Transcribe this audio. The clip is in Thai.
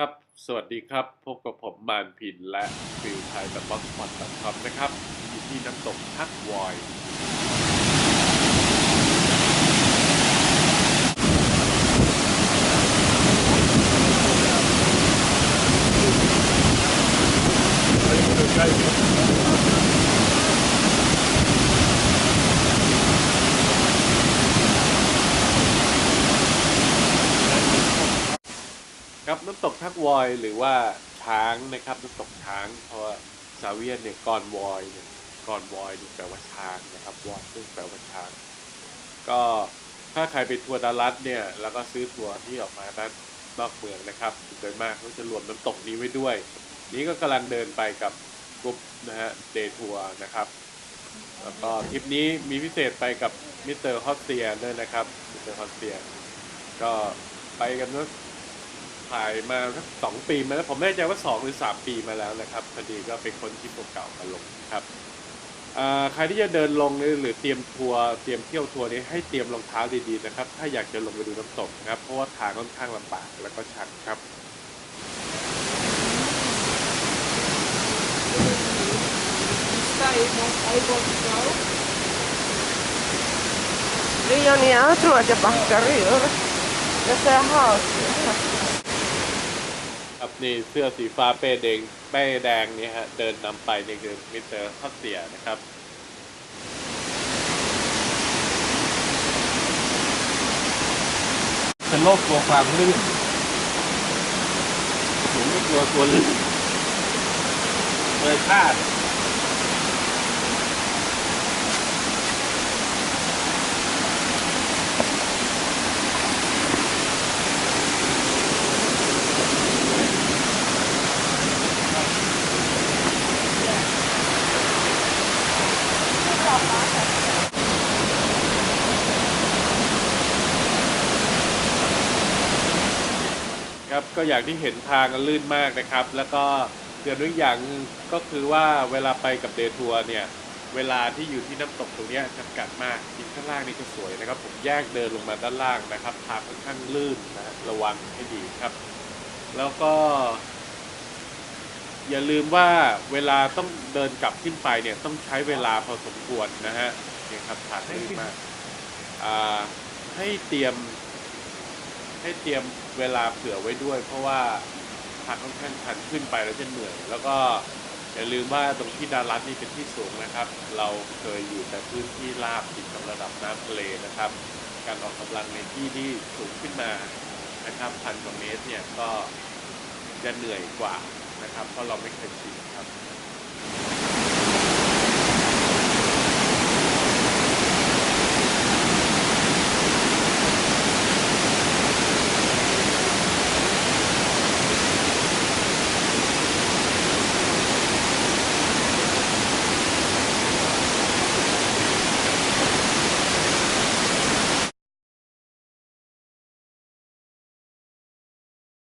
ครับ สวัสดีครับ พบกับผมมานพินและฟิลไทยแบบบ็อกซ์พอดคอมนะครับอยู่ที่น้ำตกทักวอยครับ น้ำตกทักวอยหรือว่าช้างนะครับน้ำตกช้าง เพราะว่าซาเวียนเนี่ยก่อนวอยเนี่ยก่อนวอยนี่แปลว่าช้างนะครับวอยซึ่งแปลว่าช้าง ก็ถ้าใครไปทัวร์ดารัสเนี่ยแล้วก็ซื้อทัวร์ที่ออกมาด้านนอกเมืองนะครับโดยมากเขาจะรวมน้ำตกนี้ไว้ด้วย นี้ก็กำลังเดินไปกับกรุ๊ปนะฮะเดย์ทัวร์นะครับแล้วก็ทริปนี้มีพิเศษไปกับมิสเตอร์ฮอสเซียด้วยนะครับมิสเตอร์ฮอสเซียก็ไปกันเมื่อ ถ่ายมาสักสองปีมาแล้วผมไม่แน่ใจว่าสองหรือสามปีมาแล้วนะครับพอดีก็เป็นคนที่เก่ามาลงครับใครที่จะเดินลงนี่หรือเตรียมทัวร์เตรียมเที่ยวทัวร์นี้ให้เตรียมรองเท้าดีๆนะครับ ถ้าอยากจะลงไปดูน้ำตกนะครับ เพราะว่าทางค่อนข้างลำบากแล้วก็ชันครับ Leonie, jag tror att jag backar ur. Jag ser halsen. ครับนี่เสื้อสีฟ้าเป้แดงเป้แดงนี่ฮะเดินนำไปนี่คือมิสเตอร์ฮอสเซียนะครับเป็นโรคกลัวความลื่นหนูไม่กลัวตัวลื่นเลยพลาด ครับก็อย่างที่เห็นทางก็ลื่นมากนะครับ แล้วก็เตือนไว้อย่างก็คือว่าเวลาไปกับเดย์ทัวร์เนี่ยเวลาที่อยู่ที่น้ำตกตรงนี้จำกัดมากทิศข้างล่างนี่ก็สวยนะครับ ผมแยกเดินลงมาด้านล่างนะครับทางค่อนข้างลื่นนะระวังให้ดีครับ แล้วก็ อย่าลืมว่าเวลาต้องเดินกลับขึ้นไปเนี่ยต้องใช้เวลาพอสมควรนะฮะเนี่ยครับทางลื่นมากให้เตรียม ให้เตรียมเวลาเผื่อไว้ด้วย เพราะว่าทางค่อนข้างชันขึ้นไปแล้วจะเหนื่อย แล้วก็อย่าลืมว่าตรงที่ดารัสนี่เป็นที่สูงนะครับ เราเคยอยู่แต่พื้นที่ราบติดกับระดับน้ำทะเลนะครับ การออกกำลังในที่ที่สูงขึ้นมานะครับพันกว่าเมตรเนี่ยก็จะเหนื่อยกว่านะครับ เพราะเราไม่เคยชินครับ